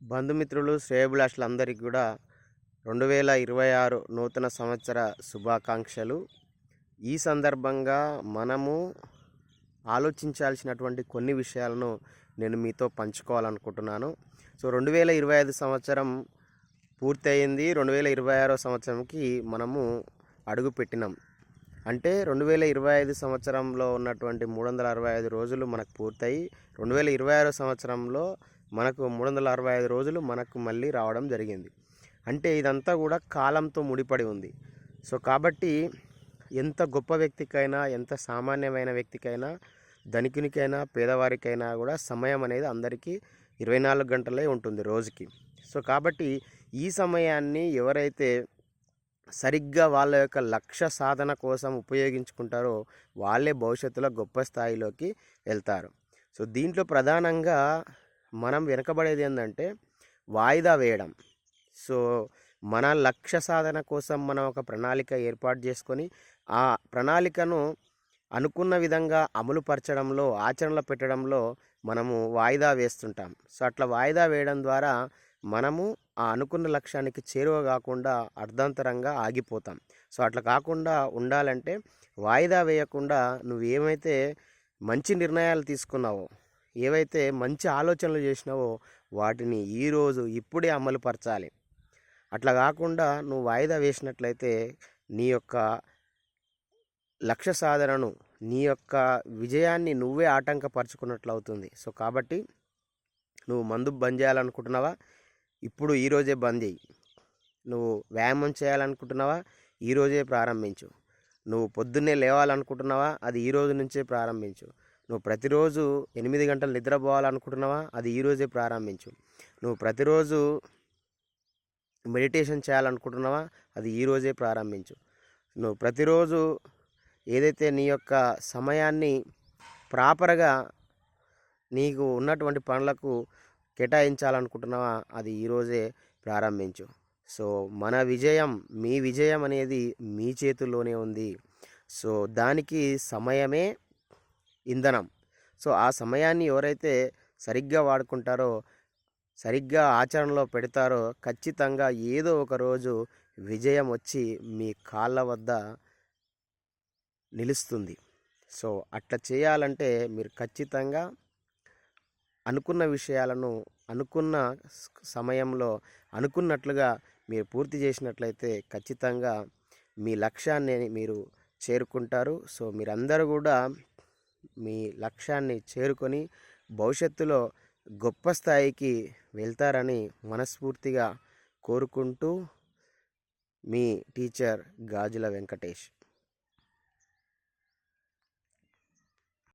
బంధుమిత్రులు శ్రేయభిలాషులందరికీ కూడా రెండు వేల ఇరవై ఆరు నూతన సంవత్సర శుభాకాంక్షలు. ఈ సందర్భంగా మనము ఆలోచించాల్సినటువంటి కొన్ని విషయాలను నేను మీతో పంచుకోవాలనుకుంటున్నాను. సో రెండు వేల ఇరవై ఐదు సంవత్సరం పూర్తయింది. రెండు వేల ఇరవై ఆరో సంవత్సరంకి మనము అడుగు పెట్టినాం అంటే రెండు వేల ఇరవై ఐదు సంవత్సరంలో ఉన్నటువంటి మూడు వందల అరవై ఐదు రోజులు మనకు పూర్తయి రెండు వేల ఇరవై ఆరో సంవత్సరంలో మనకు మూడు వందల అరవై ఐదు రోజులు మనకు మళ్ళీ రావడం జరిగింది. అంటే ఇదంతా కూడా కాలంతో ముడిపడి ఉంది. సో కాబట్టి ఎంత గొప్ప వ్యక్తికైనా ఎంత సామాన్యమైన వ్యక్తికైనా ధనికునికైనా పేదవారికైనా కూడా సమయం అనేది అందరికీ ఇరవై నాలుగు గంటలే ఉంటుంది రోజుకి. సో కాబట్టి ఈ సమయాన్ని ఎవరైతే సరిగ్గా వాళ్ళ యొక్క లక్ష్య సాధన కోసం ఉపయోగించుకుంటారో వాళ్ళే భవిష్యత్తులో గొప్ప స్థాయిలోకి వెళ్తారు. సో దీంట్లో ప్రధానంగా మనం వెనకబడేది ఏంటంటే వాయిదా వేయడం. సో మన లక్ష్య సాధన కోసం మనం ఒక ప్రణాళిక ఏర్పాటు చేసుకొని ఆ ప్రణాళికను అనుకున్న విధంగా అమలు పరచడంలో ఆచరణలో పెట్టడంలో మనము వాయిదా వేస్తుంటాం. సో అట్లా వాయిదా వేయడం ద్వారా మనము ఆ అనుకున్న లక్ష్యానికి చేరువ కాకుండా అర్ధాంతరంగా ఆగిపోతాం. సో అట్లా కాకుండా ఉండాలంటే వాయిదా వేయకుండా నువ్వు ఏమైతే మంచి నిర్ణయాలు తీసుకున్నావో ఏవైతే మంచి ఆలోచనలు చేసినావో వాటిని ఈరోజు ఇప్పుడే అమలుపరచాలి అట్లా కాకుండా నువ్వు వాయిదా వేసినట్లయితే నీ యొక్క లక్ష్య సాధనను నీ యొక్క విజయాన్ని నువ్వే ఆటంకపరచుకున్నట్లు అవుతుంది సో కాబట్టి నువ్వు మందు బంద్ చేయాలనుకుంటున్నావా? ఇప్పుడు ఈరోజే బంద్ చేయి. నువ్వు వ్యాయామం చేయాలనుకుంటున్నావా? ఈరోజే ప్రారంభించు. నువ్వు పొద్దున్నే లేవాలనుకుంటున్నావా? అది ఈ రోజు నుంచే ప్రారంభించు. నువ్వు ప్రతిరోజు ఎనిమిది గంటలు నిద్రపోవాలనుకుంటున్నావా అది ఈరోజే ప్రారంభించు. నువ్వు ప్రతిరోజు మెడిటేషన్ చేయాలనుకుంటున్నావా? అది ఈరోజే ప్రారంభించు. నువ్వు ప్రతిరోజు ఏదైతే నీ యొక్క సమయాన్ని ప్రాపర్గా నీకు ఉన్నటువంటి పనులకు కేటాయించాలనుకుంటున్నావా? అది ఈరోజే ప్రారంభించు. సో మన విజయం మీ విజయం అనేది మీ చేతుల్లోనే ఉంది. సో దానికి సమయమే ఇంధనం. సో ఆ సమయాన్ని ఎవరైతే సరిగ్గా వాడుకుంటారో సరిగ్గా ఆచరణలో పెడతారో ఖచ్చితంగా ఏదో ఒక రోజు విజయం వచ్చి మీ కాళ్ళ వద్ద నిలుస్తుంది. సో అట్లా చేయాలంటే మీరు ఖచ్చితంగా అనుకున్న విషయాలను అనుకున్న సమయంలో అనుకున్నట్లుగా మీరు పూర్తి చేసినట్లయితే ఖచ్చితంగా మీ లక్ష్యాన్ని మీరు చేరుకుంటారు. సో మీరందరూ కూడా మీ లక్ష్యాన్ని చేరుకొని భవిష్యత్తులో గొప్ప స్థాయికి వెళ్తారని మనస్ఫూర్తిగా కోరుకుంటూ మీ టీచర్ గాజుల వెంకటేష్.